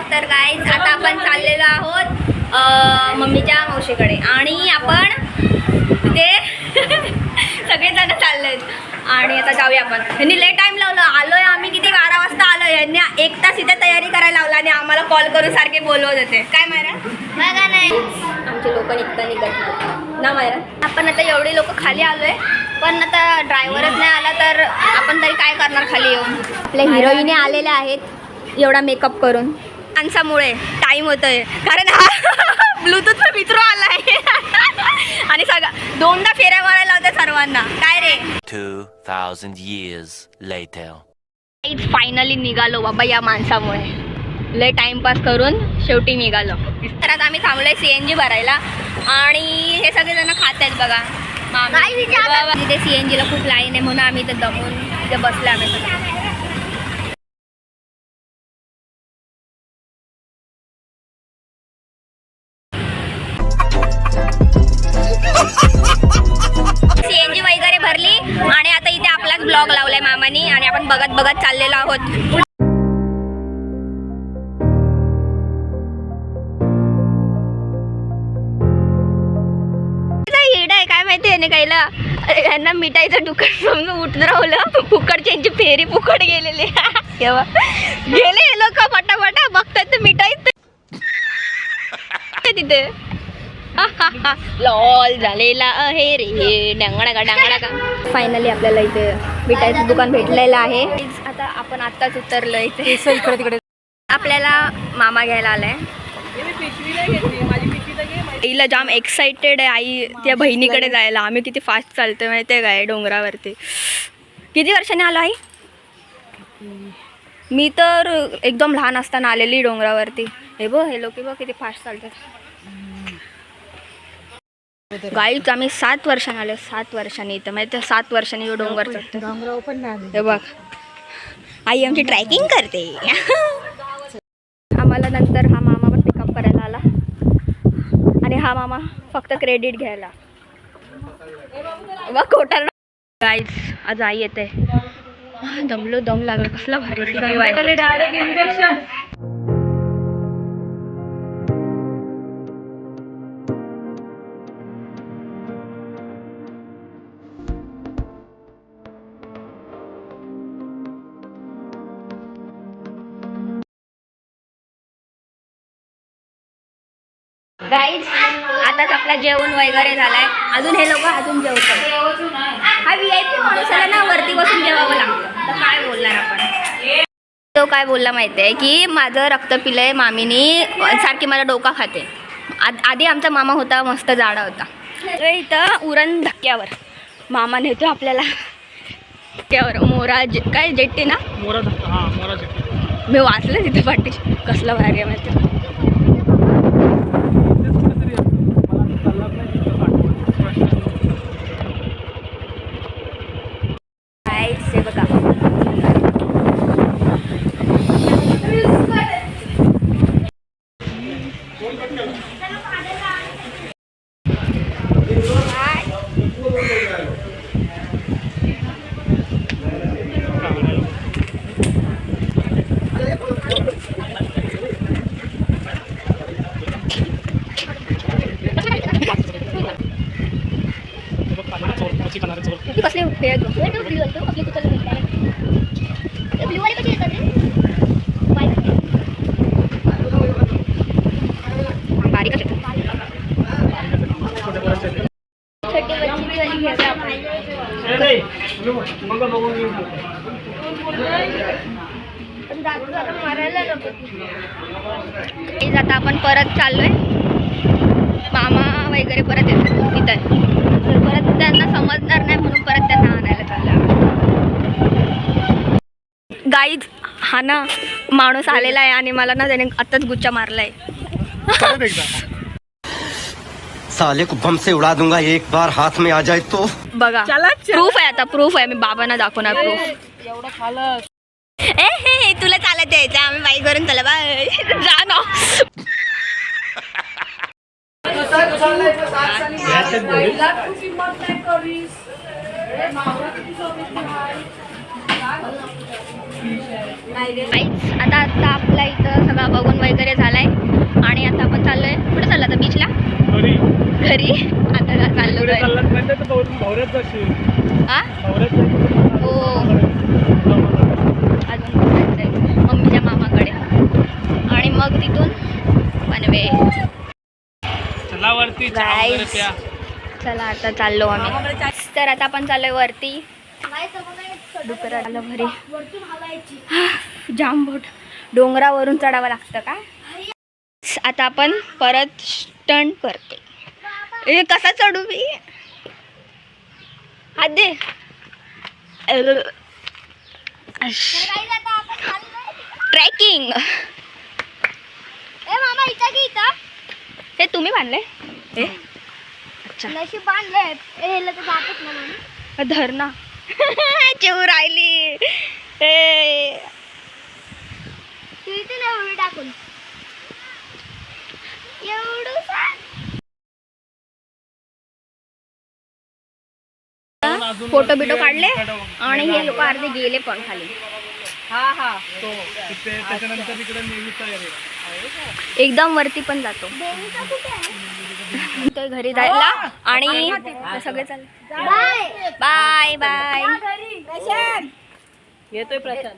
Blog तर काय आता आपण चाललेलो आहोत मम्मीच्या मावशीकडे. आणि आपण ते सगळेजण चाललेत आणि आता जाऊया आपण. यांनी लेट टाइम लावलं. आलोय आम्ही किती? बारा वाजता आलोय. यांनी एक तास इथे तयारी करायला लावला आणि आम्हाला कॉल करून सारखे बोलवत होते. काय मायरा? बघा नाही आमचे लोक निघता निघत. ना मायरा? आपण आता एवढी लोक खाली आलोय. पण आता ड्रायव्हरच नाही आला तर आपण तरी काय करणार खाली येऊन? आपल्या हिरोईने आलेल्या आहेत. एवढा मेकअप करून. माणसामुळे टाईम होतोय. कारण हा ब्लूटूथ मित्र आलाय. आणि सगळं दोनदा फेऱ्या मारायला होत्या सर्वांना. काय रे? 2,000 years later. फायनली निघालो बाबा या माणसामुळे. लय टाइमपास करून शेवटी निघालो. तर आता आम्ही थांबलोय सी एन जी भरायला. आणि हे सगळेजण खात आहेत बघा. मामी. बाबा, तिथे सी एन जीला खूप लाईन आहे म्हणून आम्ही इथे दमून तिथे बसले आम्ही सगळे सीएनजी वगैरे भरली आणि आता इथे आपलाच ब्लॉग लावलाय मामानी आणि आपण बघत बघत चाललेलो आहोत. हिड आहे काय माहिती आहे कायला यांना मिठाईचं दुकान समजून उतरवलं. फुकटची फेरी फुकट गेलेली. तेव्हा गेले लोक पटापटा बघतात तर मिठाई. तर- तिथे. लॉल झालेला आहे रे. डांगडा का डांगडा का? फायनली आपल्याला इथे मिठाईचं दुकान भेटलेलं आहे. आता आपण आत्ताच उतरलो इथे. इकडे तिकडे. आपल्याला मामा घ्यायला आलाय. आईला जाम एक्साइटेड आहे. आई त्या बहिणीकडे जायला. आम्ही किती फास्ट चालतोय माहिती आहे काय डोंगरावरती. किती वर्षांनी आलो आई? मी तर एकदम लहान असताना आलेली डोंगरावरती. हे बघ हे लोक बघ किती फास्ट चालतात. गाईच आम्ही सात वर्षांनी आलो सात वर्षांनी इथं. माहिती आहे, सात वर्षांनी हे डोंगर चढतो डोंगरावर पण नाही हे बघ. आई आमची ट्रॅकिंग करते. आम्हाला नंतर हा मामा पण पिकअप करायला आला. आणि हा मामा फक्त क्रेडिट घ्यायला. बघ कोटार गाईज आज आई येते. दमलो दम लागला. कसला भारी. डायरेक्ट इंजेक्शन गाईज आताच आपला जेवण वगैरे झालाय. अजून हे लोक अजून जेवतात. हा व्ही आय पी माणसाला ना वरती बसून जेवावं लागतं. तर काय बोलणार आपण? तो काय बोलला माहिती आहे की माझं रक्त पिलंय मामीनी सारखी मला डोका खाते. आधी आमचा मामा होता मस्त जाडा होता. तर इथं उरण धक्क्यावर. मामा नेतो आपल्याला धक्क्यावर मोरा जे काय जेट्टी ना? मोरा मोरा मी वाचलं तिथे पाठी. कसलं भारी आहे माहिती Guys, हे बघा ती बारीक आता आपण परत चाललोय मामा वगैरे परत येतात. तिथं तर परत त्यांना समजणार नाही म्हणून परत त्यांना आणायला चाललं गाईज हा ना माणूस आलेला आहे आणि मला ना त्याने आत्ताच गुच्चा मारलाय. साले को बम से उड़ा दूंगा एक बार हाथ में आ जाए तो। बघा प्रूफ आहे आता प्रूफ आहे मी बाबांना दाखवणार प्रूफ एवढं खालं ए हे तुला चालत यायचं आम्ही बाईक करून चला बाय. जा ना. काहीच आता आता आपला इथं सगळं बघून वगैरे झालाय. आणि आता आपण चाललोय. कुठे चाललो आता? बीचला घरी. घरी. आता चाललो हा. हो. अजून जायचंय मम्मीच्या मामाकडे. आणि मग तिथून पनवे. चला आता चाललो आम्ही. तर आता आपण चाललोय वरती. डुकराला आलं घरी. जाम बोट डोंगरावरून चढावं लागतं का? आता आपण परत स्टंट करते. ए कसा चढू मी? हात दे. ट्रेकिंग हे तुम्ही बांधले हे? अच्छा. नशीब बांधलंय. चिव राहिली. टाकून. फोटो बिटो काढले आणि हे लोक अर्धे गेले पण खाली. नेहमीचा एरिया. एकदम वरती पण जातो. देवीचा कुठे आहे? ते घरी जायला आणि सगळे चाल बाय. Bye bye. येतोय प्रशांत.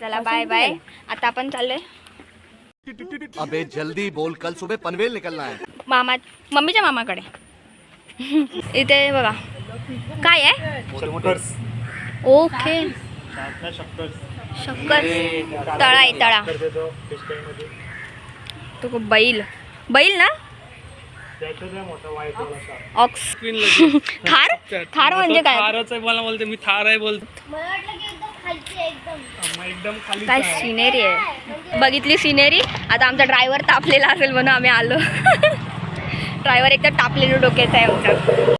चला बाय बाय. आता आपण चाललोय. अबे जल्दी बोल. कल सुबह पनवेल निकलना है. मामा मम्मीच्या मामाकडे. इथे बघा. काय आहे? ओके. शक्कर तळा. आहे तळा तो खूप बैल. बैल ना? ऑक्स. थार? थार म्हणजे काय? थारच आहे मला बोलते मी थार आहे बोलतो. मला वाटलं की एकदम खालची आहे, एकदम. मग एकदम खाली काय सिनेरी आहे? बघितली सिनेरी? आता आमचा ड्रायव्हर तापलेला असेल म्हणून आम्ही आलो. ड्रायव्हर एकदम तापलेलं डोक्याचा आहे आमचा.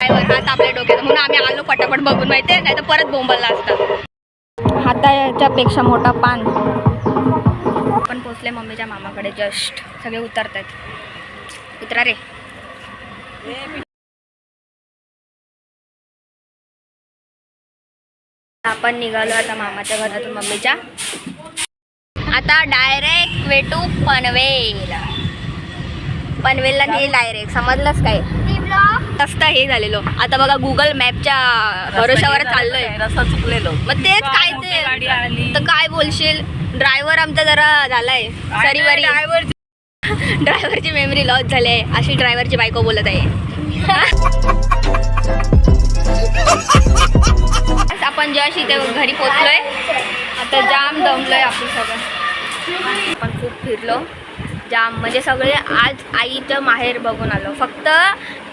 ड्रायव्हर हा तापल्या डोक्याचा म्हणून आम्ही आलो पटापट बघून माहितीये? नाही तर परत बोंबलला असता. हाताच्या पेक्षा मोठा पान. आपण पोचले मम्मीच्या मामाकडे जस्ट सगळे उतरत आहेत उतरा रे. आपण निघालो आता मामाच्या घरातून मम्मीच्या. आता डायरेक्ट वेटू पनवेल. पनवेलला नाही डायरेक्ट समजलंच काय? ती ब्लॉक जास्त हे झालेलो. आता बघा गुगल मॅपच्या भरोशावर चाललोय. रस्ता चुकलेलो. मग तेच काय ते? तर काय बोलशील? ड्रायव्हर आमचा जरा झालाय. सरीवरी ड्रायव्हरची मेमरी लॉस झाली आहे. अशी ड्रायव्हरची बायको बोलत आहे. आपण जस्ट इथे घरी पोचलोय आता जाम दमलोय आपण सगळं. आपण खूप फिरलो. जाम. म्हणजे सगळे आज आईचं माहेर बघून आलो. फक्त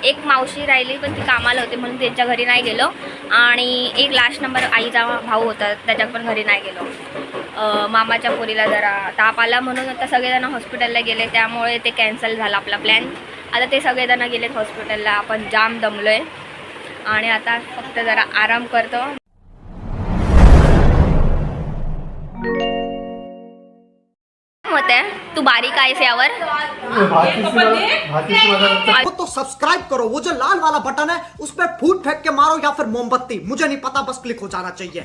एक मावशी राहिली पण ती कामाला होती म्हणून त्यांच्या घरी नाही गेलो. आणि एक लास्ट नंबर आईचा भाऊ होता त्याच्या पण घरी नाही गेलो. मामाच्या पोरीला जरा ताप आला म्हणून आता सगळेजण हॉस्पिटलला गेले. त्यामुळे ते कॅन्सल झालं आपला प्लॅन आता ते सगळेजण गेलेत हॉस्पिटलला आपण जाम दमलोय. आणि आता फक्त जरा आराम करतो. मत हैं? तू बारीक आहेस यावर वो तो सब्सक्राइब करो, वो जो लाल वाला बटन है उस पर फूट फेंक के मारो या फिर मोमबत्ती, मुझे नहीं पता, बस क्लिक हो जाना चाहिए।